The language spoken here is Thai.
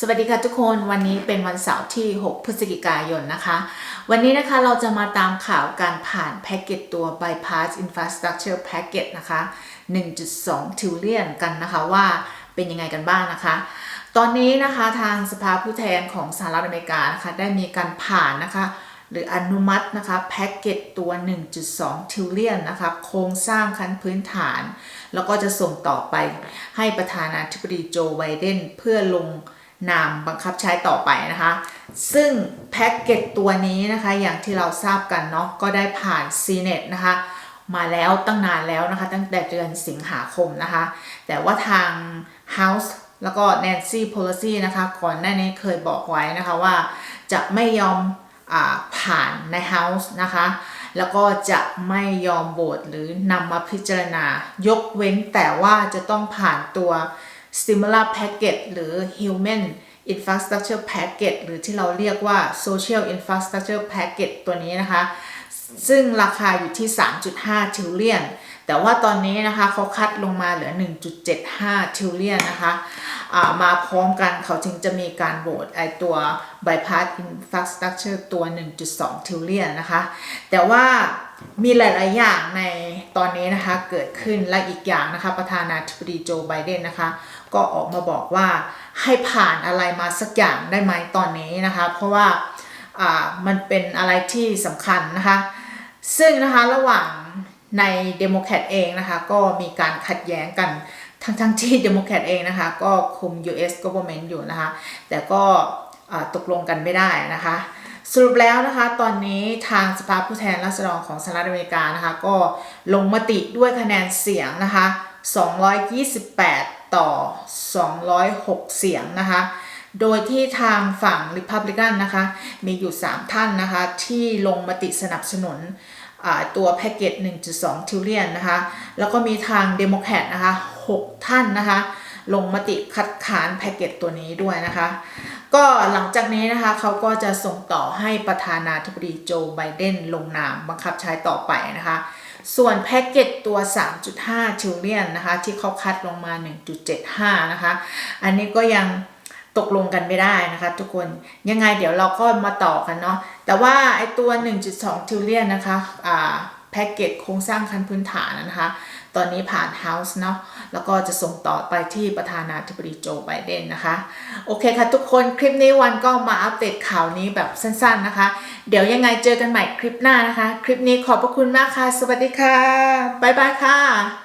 สวัสดีค่ะทุกคนวันนี้เป็นวันเสาร์ที่ 6 พฤศจิกายนนะคะ วันนี้นะคะเราจะมาตามข่าวการผ่านแพ็กเกจตัว Bypass Infrastructure Package นะคะ 1.2 trillion กันนะคะว่าเป็นยังไงกันบ้างนะคะ ตอนนี้นะคะทางสภาผู้แทนของสหรัฐอเมริกานะคะได้มีการผ่านนะคะหรืออนุมัตินะคะแพ็กเกจตัว 1.2 trillion นะคะโครงสร้างขั้นพื้นฐาน แล้วก็จะส่งต่อไปให้ประธานาธิบดีโจไบเดนเพื่อลง นามบังคับใช้ต่อไปนะคะ ซึ่งแพ็กเกจตัวนี้นะคะอย่างที่เราทราบกันเนาะก็ได้ผ่านซีเนตนะคะมาแล้วตั้งนานแล้วนะคะ ตั้งแต่เดือนสิงหาคมนะคะ แต่ว่าทาง House แล้วก็ Nancy Pelosi นะคะก่อนหน้านี้เคยบอกไว้นะคะว่าจะไม่ยอมอผ่านใน House นะคะ แล้วก็จะไม่ยอมโหวตหรือนำมาพิจารณายกเว้นแต่ว่าจะต้องผ่านตัว Stimula Package หรือ Human Infrastructure Package หรือที่เราเรียกว่า Social Infrastructure Package ตัวนี้นะคะ ซึ่งราคาอยู่ที่ 3.5 ทิลเลียน แต่ว่าตอนนี้นะคะเขาคัดลงมาเหลือ 1.75 ทิลเลียนนะคะมาพร้อมกันเขาจึงจะมีการโหวตไอตัว bypass infrastructure ตัว 1.2 ทิลเลียนนะคะ แต่ว่า มีหลาย ๆ อย่างในตอนนี้นะคะเกิดขึ้นและอีกอย่างนะคะ ประธานาธิบดีโจไบเดนนะคะ ก็ออกมาบอกว่าให้ผ่านอะไรมาสักอย่างได้ไหมตอนนี้นะคะ เพราะว่ามันเป็นอะไรที่สำคัญนะคะ ซึ่งนะคะระหว่างในเดโมแครตเองนะคะ ก็มีการขัดแย้งกันทั้งทั้งที่เดโมแครตเองนะคะ ก็คุม US government อยู่นะคะ แต่ก็ตกลงกันไม่ได้นะคะ สรุปแล้วนะคะตอนนี้ทางสภาผู้แทนราษฎรของสหรัฐอเมริกานะคะก็ลงมติด้วยคะแนนเสียงนะคะ 228 ต่อ 206 เสียงนะคะ โดยที่ทางฝั่ง Republican นะคะมีอยู่ 3 ท่านนะคะที่ลงมติสนับสนุนตัวแพ็กเกจ 1.2 trillion นะคะ แล้วก็มีทางเดโมแครตนะคะ 6 ท่านนะคะ ลงมติคัดค้านแพ็กเกจตัวนี้ด้วยนะคะ ก็หลังจากนี้นะคะเขาก็จะส่งต่อให้ประธานาธิบดีโจไบเดนลงนามบังคับใช้ต่อไปนะคะ ส่วนแพ็กเกจตัว 3.5 trillion นะคะ ที่เขาคัดลงมา 1.75 นะคะ อันนี้ก็ยังตกลงกันไม่ได้นะคะทุกคนยังไงเดี๋ยวเราก็มาต่อกันเนาะแต่ว่าไอตัว 1.2 trillion นะคะอ่า แพ็กเกจโครงสร้างขั้นพื้นฐานนะคะ ตอนนี้ผ่าน House เนาะแล้วก็จะส่งต่อไปที่ประธานาธิบดีโจไบเดนนะคะ โอเคค่ะทุกคนคลิปนี้วันก็มาอัปเดตข่าวนี้แบบสั้นๆนะคะ เดี๋ยวยังไงเจอกันใหม่คลิปหน้านะคะ คลิปนี้ขอบพระคุณมากค่ะ สวัสดีค่ะ บ๊ายบายค่ะ